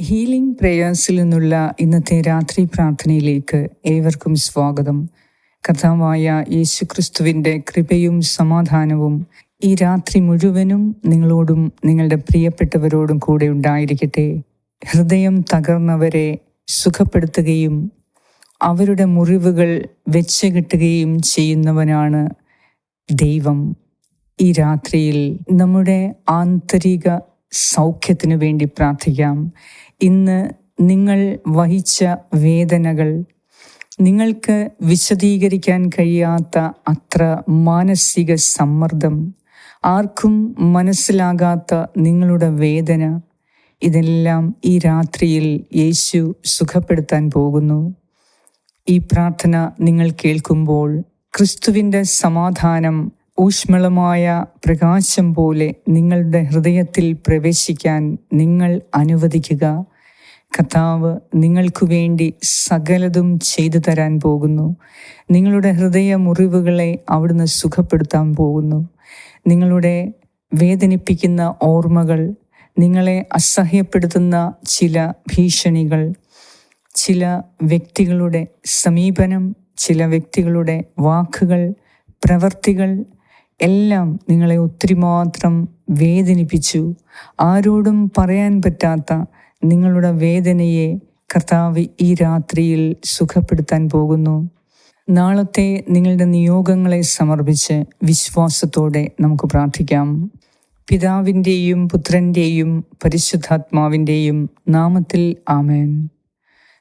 Healing പ്രേയേഴ്സിൽ നിന്നുള്ള ഇന്നത്തെ രാത്രി പ്രാർത്ഥനയിലേക്ക് ഏവർക്കും സ്വാഗതം. കഥാവായ യേശുക്രിസ്തുവിന്റെ കൃപയും സമാധാനവും ഈ രാത്രി മുഴുവനും നിങ്ങളോടും നിങ്ങളുടെ പ്രിയപ്പെട്ടവരോടും കൂടെ ഉണ്ടായിരിക്കട്ടെ. ഹൃദയം തകർന്നവരെ സുഖപ്പെടുത്തുകയും അവരുടെ മുറിവുകൾ വെച്ച് കിട്ടുകയും ചെയ്യുന്നവനാണ് ദൈവം. ഈ രാത്രിയിൽ നമ്മുടെ ആന്തരിക സൗഖ്യത്തിനു വേണ്ടി പ്രാർത്ഥിക്കാം. ഇന്ന് നിങ്ങൾ വഹിച്ച വേദനകൾ നിങ്ങൾക്ക് വിശദീകരിക്കാൻ കഴിയാത്ത അത്ര മാനസിക സമ്മർദ്ദം ആർക്കും മനസ്സിലാകാത്ത നിങ്ങളുടെ വേദന ഇതെല്ലാം ഈ രാത്രിയിൽ യേശു സുഖപ്പെടുത്താൻ പോകുന്നു. ഈ പ്രാർത്ഥന നിങ്ങൾ കേൾക്കുമ്പോൾ ക്രിസ്തുവിന്റെ സമാധാനം ഊഷ്മളമായ പ്രകാശം പോലെ നിങ്ങളുടെ ഹൃദയത്തിൽ പ്രവേശിക്കാൻ നിങ്ങൾ അനുവദിക്കുക. കഥാവ് നിങ്ങൾക്കു വേണ്ടി സകലതും ചെയ്തു തരാൻ പോകുന്നു. നിങ്ങളുടെ ഹൃദയ മുറിവുകളെ അവിടുന്ന് സുഖപ്പെടുത്താൻ പോകുന്നു. നിങ്ങളുടെ വേദനിപ്പിക്കുന്ന ഓർമ്മകൾ നിങ്ങളെ അസഹ്യപ്പെടുത്തുന്ന ചില ഭീഷണികൾ ചില വ്യക്തികളുടെ സമീപനം ചില വ്യക്തികളുടെ വാക്കുകൾ പ്രവർത്തികൾ എല്ലാം നിങ്ങളെ ഒത്തിരി മാത്രം വേദനിപ്പിച്ചു. ആരോടും പറയാൻ പറ്റാത്ത നിങ്ങളുടെ വേദനയെ കർത്താവ് ഈ രാത്രിയിൽ സുഖപ്പെടുത്താൻ പോകുന്നു. നാളത്തെ നിങ്ങളുടെ നിയോഗങ്ങളെ സമർപ്പിച്ച് വിശ്വാസത്തോടെ നമുക്ക് പ്രാർത്ഥിക്കാം. പിതാവിന്റെയും പുത്രന്റെയും പരിശുദ്ധാത്മാവിന്റെയും നാമത്തിൽ ആമേൻ.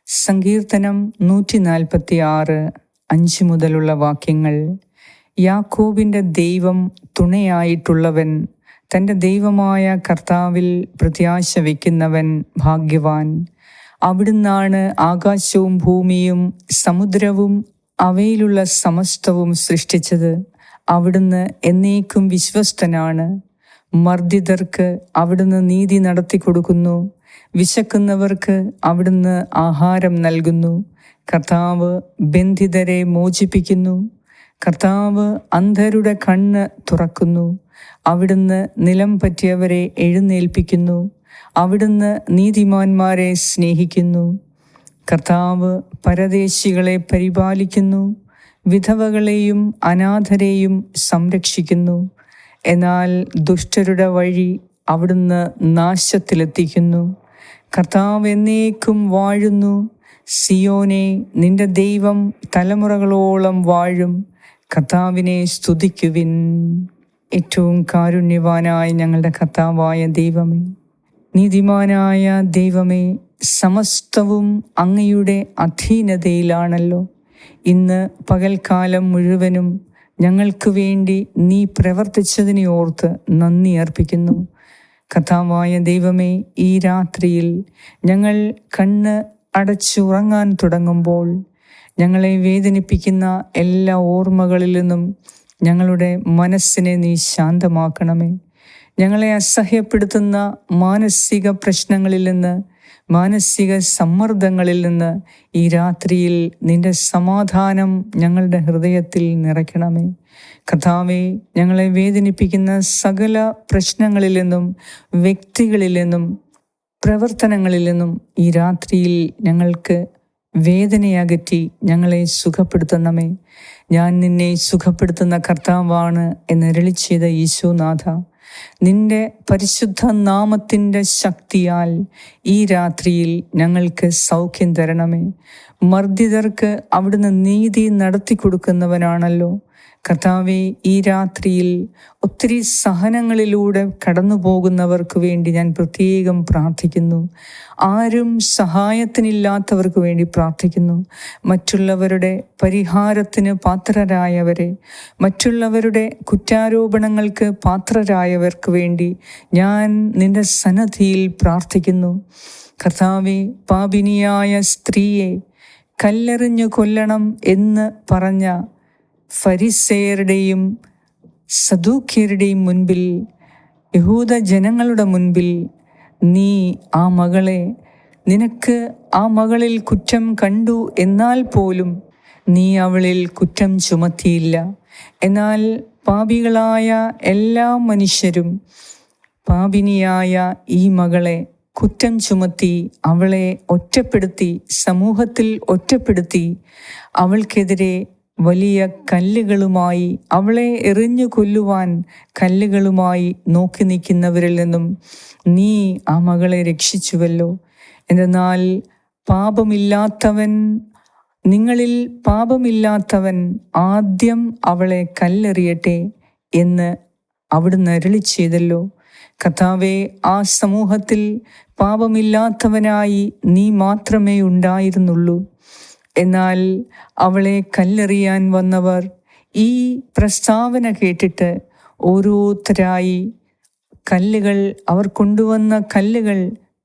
സങ്കീർത്തനം നൂറ്റി നാൽപ്പത്തി ആറ് അഞ്ച് മുതലുള്ള വാക്യങ്ങൾ യാക്കോബിന്റെ ദൈവം തുണയായിട്ടുള്ളവൻ തന്റെ ദൈവമായ കർത്താവിൽ പ്രത്യാശ വയ്ക്കുന്നവൻ ഭാഗ്യവാൻ. അവിടുന്നാണ് ആകാശവും ഭൂമിയും സമുദ്രവും അവയിലുള്ള സമസ്തവും സൃഷ്ടിച്ചത്. അവിടുന്ന് എന്നേക്കും വിശ്വസ്തനാണ്. മർദ്ദിതർക്ക് അവിടുന്ന് നീതി നടത്തി കൊടുക്കുന്നു. വിശക്കുന്നവർക്ക് അവിടുന്ന് ആഹാരം നൽകുന്നു. കർത്താവ് ബന്ധിതരെ മോചിപ്പിക്കുന്നു. കർത്താവ് അന്ധരുടെ കണ്ണ് തുറക്കുന്നു. അവിടുന്ന് നിലം പറ്റിയവരെ എഴുന്നേൽപ്പിക്കുന്നു. അവിടുന്ന് നീതിമാന്മാരെ സ്നേഹിക്കുന്നു. കർത്താവ് പരദേശികളെ പരിപാലിക്കുന്നു. വിധവകളെയും അനാഥരെയും സംരക്ഷിക്കുന്നു. എന്നാൽ ദുഷ്ടരുടെ വഴി അവിടുന്ന് നാശത്തിലെത്തിക്കുന്നു. കർത്താവ് എന്നേക്കും വാഴുന്നു. സിയോനെ നിന്റെ ദൈവം തലമുറകളോളം വാഴും. കർത്താവിനെ സ്തുതിക്കുവിൻ. ഏറ്റവും കാരുണ്യവാനായ ഞങ്ങളുടെ കർത്താവായ ദൈവമേ നീതിമാനായ ദൈവമേ സമസ്തവും അങ്ങയുടെ അധീനതയിലാണല്ലോ. ഇന്ന് പകൽക്കാലം മുഴുവനും ഞങ്ങൾക്ക് വേണ്ടി നീ പ്രവർത്തിച്ചതിനെ ഓർത്ത് നന്ദി അർപ്പിക്കുന്നു. കഥാവായ ദൈവമേ ഈ രാത്രിയിൽ ഞങ്ങൾ കണ്ണ് അടച്ചുറങ്ങാൻ തുടങ്ങുമ്പോൾ ഞങ്ങളെ വേദനിപ്പിക്കുന്ന എല്ലാ ഓർമ്മകളിൽ നിന്നും ഞങ്ങളുടെ മനസ്സിനെ നീ ശാന്തമാക്കണമേ. ഞങ്ങളെ അസഹ്യപ്പെടുത്തുന്ന മാനസിക പ്രശ്നങ്ങളിൽ നിന്ന് മാനസിക സമ്മർദ്ദങ്ങളിൽ നിന്ന് ഈ രാത്രിയിൽ നിന്റെ സമാധാനം ഞങ്ങളുടെ ഹൃദയത്തിൽ നിറയ്ക്കണമേ. കഥാവെ ഞങ്ങളെ വേദനിപ്പിക്കുന്ന സകല പ്രശ്നങ്ങളിൽ നിന്നും വ്യക്തികളിൽ നിന്നും പ്രവർത്തനങ്ങളിൽ നിന്നും ഈ രാത്രിയിൽ ഞങ്ങൾക്ക് വേദനയകറ്റി ഞങ്ങളെ സുഖപ്പെടുത്തണമേ. ഞാൻ നിന്നെ സുഖപ്പെടുത്തുന്ന കർത്താവാണ് എന്നരളി ചെയ്ത യേശുനാഥ നിന്റെ പരിശുദ്ധ നാമത്തിന്റെ ശക്തിയാൽ ഈ രാത്രിയിൽ ഞങ്ങൾക്ക് സൗഖ്യം തരണമേ. മർദ്ദിതർക്ക് അവിടുന്ന് നീതി നടത്തി കൊടുക്കുന്നവനാണല്ലോ കർത്താവെ ഈ രാത്രിയിൽ ഒത്തിരി സഹനങ്ങളിലൂടെ കടന്നു പോകുന്നവർക്ക് വേണ്ടി ഞാൻ പ്രത്യേകം പ്രാർത്ഥിക്കുന്നു. ആരും സഹായത്തിനില്ലാത്തവർക്ക് വേണ്ടി പ്രാർത്ഥിക്കുന്നു. മറ്റുള്ളവരുടെ പരിഹാരത്തിന് പാത്രരായവരെ മറ്റുള്ളവരുടെ കുറ്റാരോപണങ്ങൾക്ക് പാത്രരായവർക്ക് വേണ്ടി ഞാൻ നിന്റെ സന്നദ്ധിയിൽ പ്രാർത്ഥിക്കുന്നു. കർത്താവെ പാപിനിയായ സ്ത്രീയെ കല്ലെറിഞ്ഞു കൊല്ലണം എന്ന് പറഞ്ഞ ഫരിസേയരുടെയും സദൂഖ്യരുടെയും മുൻപിൽ യഹൂദ ജനങ്ങളുടെ മുൻപിൽ നീ ആ മകളെ നിനക്ക് ആ മകളിൽ കുറ്റം കണ്ടു എന്നാൽ പോലും നീ അവളിൽ കുറ്റം ചുമത്തിയില്ല. എന്നാൽ പാപികളായ എല്ലാ മനുഷ്യരും പാപിനിയായ ഈ മകളെ കുറ്റം ചുമത്തി അവളെ ഒറ്റപ്പെടുത്തി സമൂഹത്തിൽ ഒറ്റപ്പെടുത്തി അവൾക്കെതിരെ വലിയ കല്ലുകളുമായി അവളെ എറിഞ്ഞു കൊല്ലുവാൻ കല്ലുകളുമായി നോക്കി നിൽക്കുന്നവരിൽ നിന്നും നീ ആ മകളെ രക്ഷിച്ചുവല്ലോ. എന്നാൽ പാപമില്ലാത്തവൻ നിങ്ങളിൽ പാപമില്ലാത്തവൻ ആദ്യം അവളെ കല്ലെറിയട്ടെ എന്ന് അവിടുന്ന് അരളി ചെയ്തല്ലോ. കഥാവെ ആ സമൂഹത്തിൽ പാപമില്ലാത്തവനായി നീ മാത്രമേ ഉണ്ടായിരുന്നുള്ളൂ. എന്നാൽ അവളെ കല്ലെറിയാൻ വന്നവർ ഈ പ്രസ്താവന കേട്ടിട്ട് ഓരോരുത്തരായി കല്ലുകൾ അവർ കൊണ്ടുവന്ന കല്ലുകൾ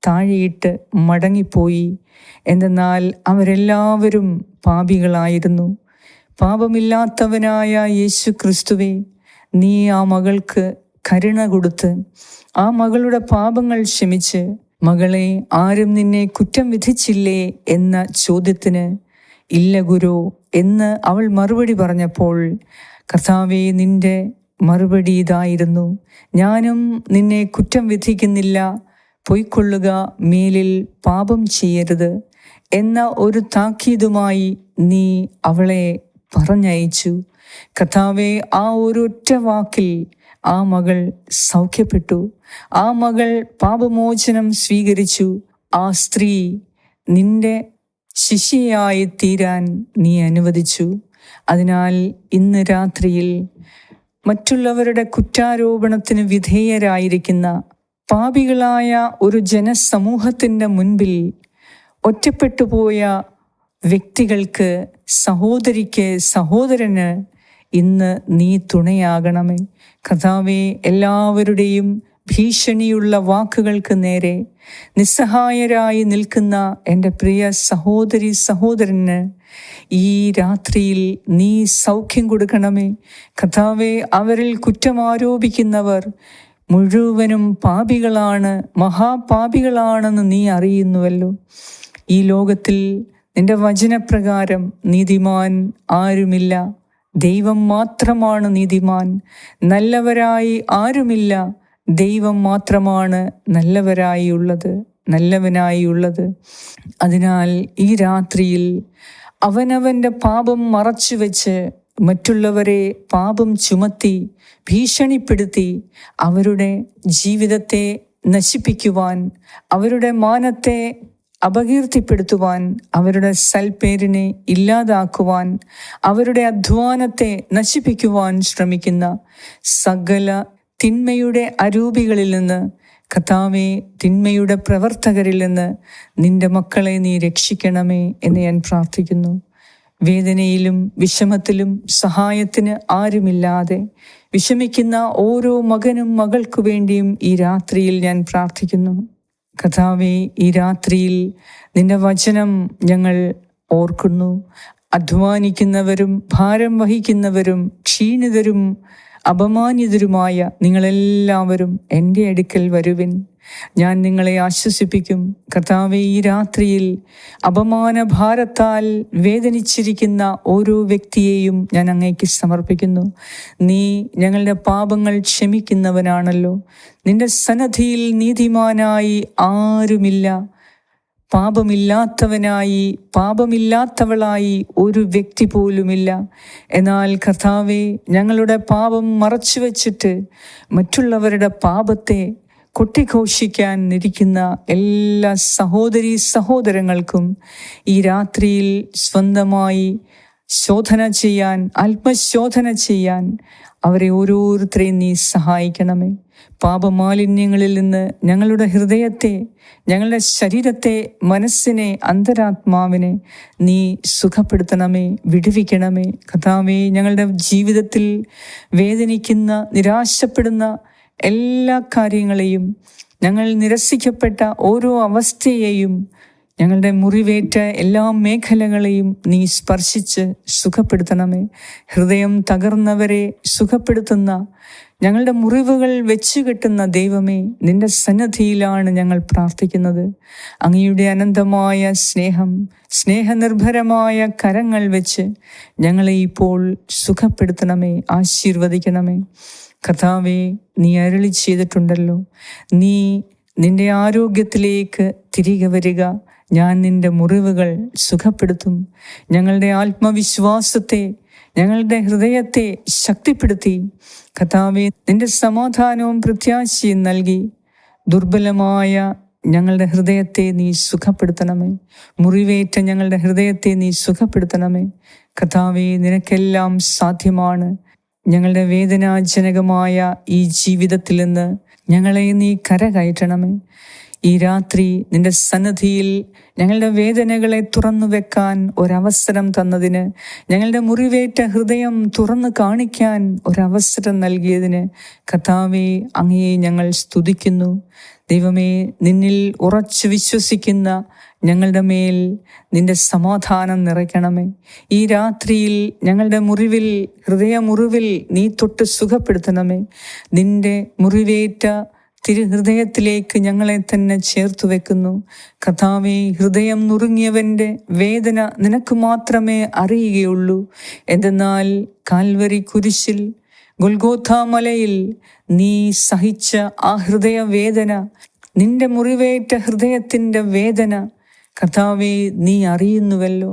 താഴെയിട്ട് മടങ്ങിപ്പോയി. എന്തെന്നാൽ അവരെല്ലാവരും പാപികളായിരുന്നു. പാപമില്ലാത്തവനായ യേശു ക്രിസ്തുവെ നീ ആ മകൾക്ക് കരുണ കൊടുത്ത് ആ മകളുടെ പാപങ്ങൾ ക്ഷമിച്ച് മകളെ ആരും നിന്നെ കുറ്റം വിധിച്ചില്ലേ എന്ന ചോദ്യത്തിന് ഇല്ല ഗുരു എന്ന് അവൾ മറുപടി പറഞ്ഞപ്പോൾ കർത്താവെ നിന്റെ മറുപടി ഇതായിരുന്നു. ഞാനും നിന്നെ കുറ്റം വിധിക്കുന്നില്ല. പൊയ്ക്കൊള്ളുക മേലിൽ പാപം ചെയ്യരുത് എന്ന ഒരു താക്കീതുമായി നീ അവളെ പറഞ്ഞയച്ചു. കർത്താവെ ആ ഒരൊറ്റ വാക്കിൽ ആ മകൾ സൗഖ്യപ്പെട്ടു. ആ മകൾ പാപമോചനം സ്വീകരിച്ചു. ആ സ്ത്രീ നിന്റെ ശിഷ്യയായി തീരാൻ നീ അനുവദിച്ചു. അതിനാൽ ഇന്ന് രാത്രിയിൽ മറ്റുള്ളവരുടെ കുറ്റാരോപണത്തിന് വിധേയരായിരിക്കുന്ന പാപികളായ ഒരു ജനസമൂഹത്തിന്റെ മുൻപിൽ ഒറ്റപ്പെട്ടുപോയ വ്യക്തികൾക്ക് സഹോദരിക്ക് സഹോദരന് ഇന്ന് നീ തുണയാകണമേ. കഥാവെ എല്ലാവരുടെയും ഭീഷണിയുള്ള വാക്കുകൾക്ക് നേരെ നിസ്സഹായരായി നിൽക്കുന്ന എന്റെ പ്രിയ സഹോദരി സഹോദരന് ഈ രാത്രിയിൽ നീ സൗഖ്യം കൊടുക്കണമേ. കഥാവെ അവരിൽ കുറ്റം ആരോപിക്കുന്നവർ മുഴുവനും പാപികളാണ് മഹാപാപികളാണെന്ന് നീ അറിയുന്നുവല്ലോ. ഈ ലോകത്തിൽ നിന്റെ വചനപ്രകാരം നീതിമാൻ ആരുമില്ല. ദൈവം മാത്രമാണ് നീതിമാൻ. നല്ലവരായി ആരുമില്ല. ദൈവം മാത്രമാണ് നല്ലവരായി ഉള്ളത് നല്ലവനായി ഉള്ളത് അതിനാൽ ഈ രാത്രിയിൽ അവനവന്റെ പാപം മറച്ചു വെച്ച് മറ്റുള്ളവരെ പാപം ചുമത്തി ഭീഷണിപ്പെടുത്തി അവരുടെ ജീവിതത്തെ നശിപ്പിക്കുവാൻ അവരുടെ മാനത്തെ അപകീർത്തിപ്പെടുത്തുവാൻ അവരുടെ സൽപ്പേരിനെ ഇല്ലാതാക്കുവാൻ അവരുടെ അധ്വാനത്തെ നശിപ്പിക്കുവാൻ ശ്രമിക്കുന്ന സകല തിന്മയുടെ അരൂപികളിൽ നിന്ന്. കഥാവെ തിന്മയുടെ പ്രവർത്തകരിൽ നിന്ന് നിന്റെ മക്കളെ നീ രക്ഷിക്കണമേ എന്ന് ഞാൻ പ്രാർത്ഥിക്കുന്നു. വേദനയിലും വിഷമത്തിലും സഹായത്തിന് ആരുമില്ലാതെ വിഷമിക്കുന്ന ഓരോ മകനും മകൾക്കു വേണ്ടിയും ഈ രാത്രിയിൽ ഞാൻ പ്രാർത്ഥിക്കുന്നു. കഥാവെ ഈ രാത്രിയിൽ നിന്റെ വചനം ഞങ്ങൾ ഓർക്കുന്നു. അധ്വാനിക്കുന്നവരും ഭാരം വഹിക്കുന്നവരും ക്ഷീണിതരും അപമാനിതരുമായ നിങ്ങളെല്ലാവരും എന്റെ അടുക്കൽ വരുവിൻ. ഞാൻ നിങ്ങളെ ആശ്വസിപ്പിക്കും. കർത്താവ് ഈ രാത്രിയിൽ അപമാന ഭാരത്താൽ വേദനിച്ചിരിക്കുന്ന ഓരോ വ്യക്തിയെയും ഞാൻ അങ്ങേക്ക് സമർപ്പിക്കുന്നു. നീ ഞങ്ങളുടെ പാപങ്ങൾ ക്ഷമിക്കുന്നവനാണല്ലോ. നിന്റെ സന്നദ്ധിയിൽ നീതിമാനായി ആരുമില്ല. പാപമില്ലാത്തവനായി പാപമില്ലാത്തവളായി ഒരു വ്യക്തി പോലുമില്ല. എന്നാൽ കർത്താവെ ഞങ്ങളുടെ പാപം മറച്ചു വച്ചിട്ട് മറ്റുള്ളവരുടെ പാപത്തെ കൊട്ടിഘോഷിക്കാൻ ഇരിക്കുന്ന എല്ലാ സഹോദരി സഹോദരങ്ങൾക്കും ഈ രാത്രിയിൽ സ്വന്തമായി ശോധന ചെയ്യാൻ ആത്മശോധന ചെയ്യാൻ അവരെ ഓരോരുത്തരെയും നീ സഹായിക്കണമേ. പാപമാലിന്യങ്ങളിൽ നിന്ന് ഞങ്ങളുടെ ഹൃദയത്തെ ഞങ്ങളുടെ ശരീരത്തെ മനസ്സിനെ അന്തരാത്മാവിനെ നീ സുഖപ്പെടുത്തണമേ വിടുവിക്കണമേ. കഥാവേ ഞങ്ങളുടെ ജീവിതത്തിൽ വേദനിക്കുന്ന നിരാശപ്പെടുന്ന എല്ലാ കാര്യങ്ങളെയും ഞങ്ങൾ നിരസിക്കപ്പെട്ട ഓരോ അവസ്ഥയെയും ഞങ്ങളുടെ മുറിവേറ്റ എല്ലാ മേഖലകളെയും നീ സ്പർശിച്ച് സുഖപ്പെടുത്തണമേ. ഹൃദയം തകർന്നവരെ സുഖപ്പെടുത്തുന്ന ഞങ്ങളുടെ മുറിവുകൾ വെച്ചു കെട്ടുന്ന ദൈവമേ നിന്റെ സന്നദ്ധിയിലാണ് ഞങ്ങൾ പ്രാർത്ഥിക്കുന്നത്. അങ്ങയുടെ അനന്തമായ സ്നേഹം സ്നേഹനിർഭരമായ കരങ്ങൾ വെച്ച് ഞങ്ങളെ ഇപ്പോൾ സുഖപ്പെടുത്തണമേ ആശീർവദിക്കണമേ. കഥാവെ നീ അരളി ചെയ്തിട്ടുണ്ടല്ലോ. നീ നിന്റെ ആരോഗ്യത്തിലേക്ക് തിരികെ വരിക. ഞാൻ നിന്റെ മുറിവുകൾ സുഖപ്പെടുത്തും. ഞങ്ങളുടെ ആത്മവിശ്വാസത്തെ ഞങ്ങളുടെ ഹൃദയത്തെ ശക്തിപ്പെടുത്തി. കഥാവെ നിന്റെ സമാധാനവും പ്രത്യാശയും നൽകി. ദുർബലമായ ഞങ്ങളുടെ ഹൃദയത്തെ നീ സുഖപ്പെടുത്തണമേ. മുറിവേറ്റ ഞങ്ങളുടെ ഹൃദയത്തെ നീ സുഖപ്പെടുത്തണമേ. കഥാവെ നിനക്കെല്ലാം സാധ്യമാണ്. ഞങ്ങളുടെ വേദനാജനകമായ ഈ ജീവിതത്തിൽ നിന്ന് ഞങ്ങളെ നീ കരകയറ്റണമേ. ഈ രാത്രി നിന്റെ സന്നദ്ധിയിൽ ഞങ്ങളുടെ വേദനകളെ തുറന്നു വെക്കാൻ ഒരവസരം തന്നതിന് ഞങ്ങളുടെ മുറിവേറ്റ ഹൃദയം തുറന്നു കാണിക്കാൻ ഒരവസരം നൽകിയതിന് കഥാവെ അങ്ങയെ ഞങ്ങൾ സ്തുതിക്കുന്നു. ദൈവമേ നിന്നിൽ ഉറച്ചു വിശ്വസിക്കുന്ന ഞങ്ങളുടെ മേൽ നിന്റെ സമാധാനം നിറയ്ക്കണമേ. ഈ രാത്രിയിൽ ഞങ്ങളുടെ മുറിവിൽ ഹൃദയമുറിവിൽ നീ തൊട്ട് സുഖപ്പെടുത്തണമേ. നിന്റെ മുറിവേറ്റ തിരുഹൃദയത്തിലേക്ക് ഞങ്ങളെ തന്നെ ചേർത്തു വെക്കുന്നു. കഥാവെ ഹൃദയം നുറുങ്ങിയവന്റെ വേദന നിനക്ക് മാത്രമേ അറിയുകയുള്ളൂ. എന്തെന്നാൽ കാൽവരി കുരിശിൽ ഗുൽഗോഥ മലയിൽ നീ സഹിച്ച ആ ഹൃദയ വേദന നിന്റെ മുറിവേറ്റ ഹൃദയത്തിന്റെ വേദന കർത്താവെ നീ അറിയുന്നുവല്ലോ.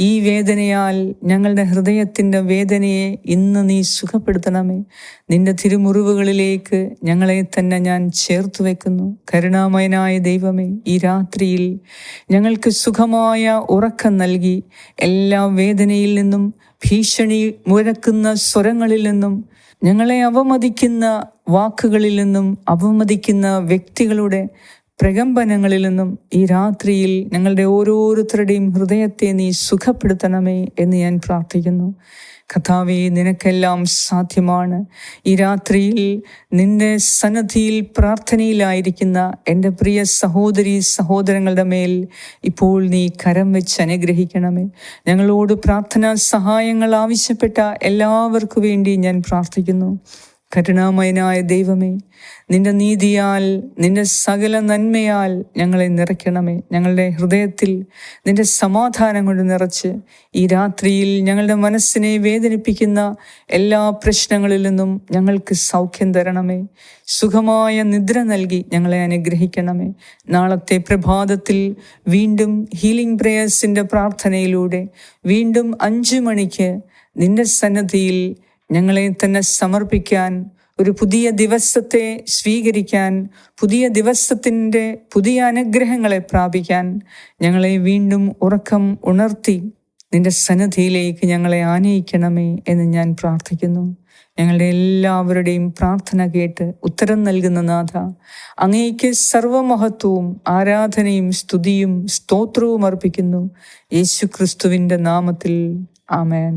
ഈ വേദനയാൽ ഞങ്ങളുടെ ഹൃദയത്തിന്റെ വേദനയെ ഇന്ന് നീ സുഖപ്പെടുത്തണമേ. നിന്റെ തിരുമുറിവുകളിലേക്ക് ഞങ്ങളെ തന്നെ ഞാൻ ചേർത്തു വെക്കുന്നു. കരുണാമയനായ ദൈവമേ ഈ രാത്രിയിൽ ഞങ്ങൾക്ക് സുഖമായ ഉറക്കം നൽകി എല്ലാ വേദനയിൽ നിന്നും ഭീഷണി മുഴക്കുന്ന സ്വരങ്ങളിൽ നിന്നും ഞങ്ങളെ അവമതിക്കുന്ന വാക്കുകളിൽ നിന്നും അവമതിക്കുന്ന വ്യക്തികളുടെ പ്രകമ്പനങ്ങളിൽ നിന്നും ഈ രാത്രിയിൽ ഞങ്ങളുടെ ഓരോരുത്തരുടെയും ഹൃദയത്തെ നീ സുഖപ്പെടുത്തണമേ എന്ന് ഞാൻ പ്രാർത്ഥിക്കുന്നു. കഥാവെ നിനക്കെല്ലാം സാധ്യമാണ്. ഈ രാത്രിയിൽ നിന്റെ സന്നദ്ധിയിൽ പ്രാർത്ഥനയിലായിരിക്കുന്ന എന്റെ പ്രിയ സഹോദരി സഹോദരങ്ങളുടെ മേൽ ഇപ്പോൾ നീ കരം വെച്ച് അനുഗ്രഹിക്കണമേ. ഞങ്ങളോട് പ്രാർത്ഥനാ സഹായങ്ങൾ ആവശ്യപ്പെട്ട എല്ലാവർക്കു വേണ്ടി ഞാൻ പ്രാർത്ഥിക്കുന്നു. കരുണാമയനായ ദൈവമേ നിന്റെ നീതിയാൽ നിന്റെ സകല നന്മയാൽ ഞങ്ങളെ നിറയ്ക്കണമേ. ഞങ്ങളുടെ ഹൃദയത്തിൽ നിന്റെ സമാധാനം കൊണ്ട് നിറച്ച് ഈ രാത്രിയിൽ ഞങ്ങളുടെ മനസ്സിനെ വേദനിപ്പിക്കുന്ന എല്ലാ പ്രശ്നങ്ങളിൽ നിന്നും ഞങ്ങൾക്ക് സൗഖ്യം തരണമേ. സുഖമായ നിദ്ര നൽകി ഞങ്ങളെ അനുഗ്രഹിക്കണമേ. നാളത്തെ പ്രഭാതത്തിൽ വീണ്ടും ഹീലിംഗ് പ്രേയേഴ്സിന്റെ പ്രാർത്ഥനയിലൂടെ വീണ്ടും അഞ്ചു മണിക്ക് നിന്റെ സന്നദ്ധിയിൽ ഞങ്ങളെ തന്നെ സമർപ്പിക്കാൻ ഒരു പുതിയ ദിവസത്തെ സ്വീകരിക്കാൻ പുതിയ ദിവസത്തിന്റെ പുതിയ അനുഗ്രഹങ്ങളെ പ്രാപിക്കാൻ ഞങ്ങളെ വീണ്ടും ഉറക്കം ഉണർത്തി നിന്റെ സന്നദ്ധിയിലേക്ക് ഞങ്ങളെ ആനയിക്കണമേ എന്ന് ഞാൻ പ്രാർത്ഥിക്കുന്നു. ഞങ്ങളുടെ എല്ലാവരുടെയും പ്രാർത്ഥന കേട്ട് ഉത്തരം നൽകുന്ന നാഥ അങ്ങേക്ക് സർവമഹത്വവും ആരാധനയും സ്തുതിയും സ്തോത്രവും അർപ്പിക്കുന്നു. യേശു ക്രിസ്തുവിന്റെ നാമത്തിൽ ആമേൻ.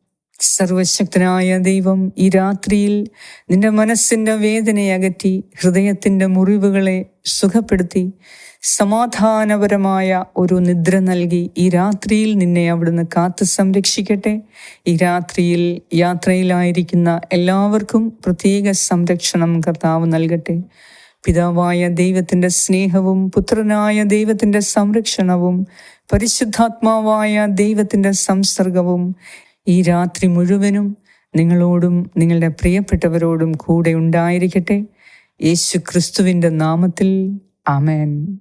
സർവശക്തനായ ദൈവം ഈ രാത്രിയിൽ നിന്റെ മനസ്സിന്റെ വേദനയെ അകറ്റി ഹൃദയത്തിന്റെ മുറിവുകളെ സുഖപ്പെടുത്തി സമാധാനപരമായ ഒരു നിദ്ര നൽകി ഈ രാത്രിയിൽ നിന്നെ അവിടുന്ന് കാത്തു സംരക്ഷിക്കട്ടെ. ഈ രാത്രിയിൽ യാത്രയിലായിരിക്കുന്ന എല്ലാവർക്കും പ്രത്യേക സംരക്ഷണം കർത്താവ് നൽകട്ടെ. പിതാവായ ദൈവത്തിന്റെ സ്നേഹവും പുത്രനായ ദൈവത്തിന്റെ സംരക്ഷണവും പരിശുദ്ധാത്മാവായ ദൈവത്തിന്റെ സംസർഗവും ഈ രാത്രി മുഴുവനും നിങ്ങളോടും നിങ്ങളുടെ പ്രിയപ്പെട്ടവരോടും കൂടെ ഉണ്ടായിരിക്കട്ടെ. യേശു ക്രിസ്തുവിന്റെ നാമത്തിൽ. ആമേൻ.